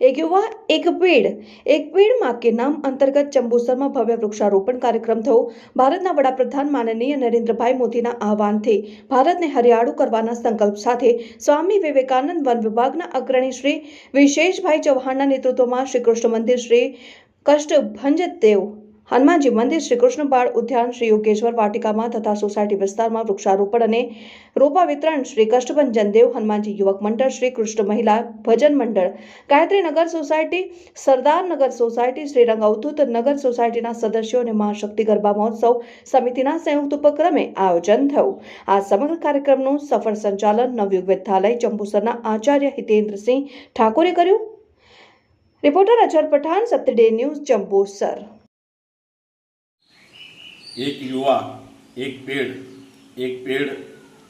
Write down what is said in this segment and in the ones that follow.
એક યુવા એક પેડ. એક પેડમાં કે નામ અંતર્ગત ચંબુસરમાં ભવ્ય વૃક્ષારોપણ કાર્યક્રમ થયો. ભારતના વડાપ્રધાન માનનીય નરેન્દ્રભાઈ મોદીના આહવાનથી ભારતને હરિયાળું કરવાના સંકલ્પ સાથે સ્વામી વિવેકાનંદ વન વિભાગના અગ્રણી શ્રી વિશેષભાઈ ચૌહાણના નેતૃત્વમાં શ્રી કૃષ્ણ મંદિર શ્રી કષ્ટભંજ દેવ હનુમાનજી મંદિર શ્રી કૃષ્ણ બાળ ઉદ્યાન શ્રી યોગેશ્વર વાટિકામાં તથા સોસાયટી વિસ્તારમાં વૃક્ષારોપણ અને રોપા વિતરણ શ્રી કષ્ટભન જનદેવ હનુમાનજી યુવક મંડળ શ્રી કૃષ્ણ મહિલા ભજન મંડળ ગાયત્રી નગર સોસાયટી સરદાર નગર સોસાયટી શ્રી રંગ અવધૂત નગર સોસાયટીના સદસ્યો અને મહાશક્તિ ગરબા મહોત્સવ સમિતિના સંયુક્ત ઉપક્રમે આયોજન થયું. આ સમગ્ર કાર્યક્રમનું સફળ સંચાલન નવયુગ વિદ્યાલય ચંબુસરના આચાર્ય હિતેન્દ્રસિંહ ઠાકોરે કર્યું. રિપોર્ટર અજર પઠાણ સત્યડે ન્યૂઝ જંબુસર એક યુવા, એક પેડ એક પેડ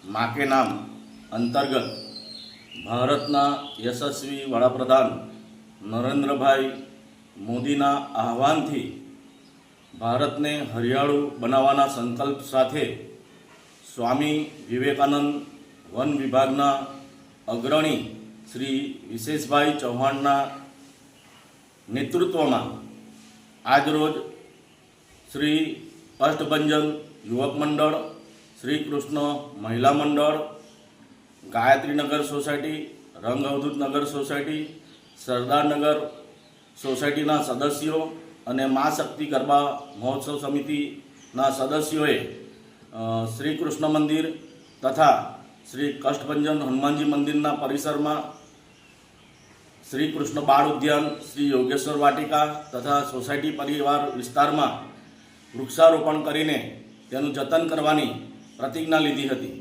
માકે નામ અંતર્ગત ભારતના યશસ્વી વડાપ્રધાન નરેન્દ્રભાઈ મોદીના આહવાનથી ભારતને હરિયાળું બનાવવાના સંકલ્પ સાથે સ્વામી વિવેકાનંદ વન વિભાગના અગ્રણી શ્રી વિશેષભાઈ ચૌહાણના નેતૃત્વમાં આજરોજ શ્રી અષ્ટભંજન યુવક મંડળ, શ્રી કૃષ્ણ મહિલા મંડળ ગાયત્રીનગર સોસાયટી, રંગ અવધૂત નગર સોસાયટી સરદારનગર સોસાયટીના સદસ્યો અને મા શક્તિ ગરબા મહોત્સવ સમિતિના સદસ્યોએ શ્રી કૃષ્ણ મંદિર તથા શ્રી કષ્ટભંજન હનુમાનજી મંદિરના પરિસરમાં શ્રી કૃષ્ણ બાળ ઉદ્યાન, શ્રી યોગેશ્વર વાટિકા તથા સોસાયટી પરિવાર વિસ્તારમાં વૃક્ષારોપણ કરીને તેનું જતન કરવાની પ્રતિજ્ઞા લીધી હતી.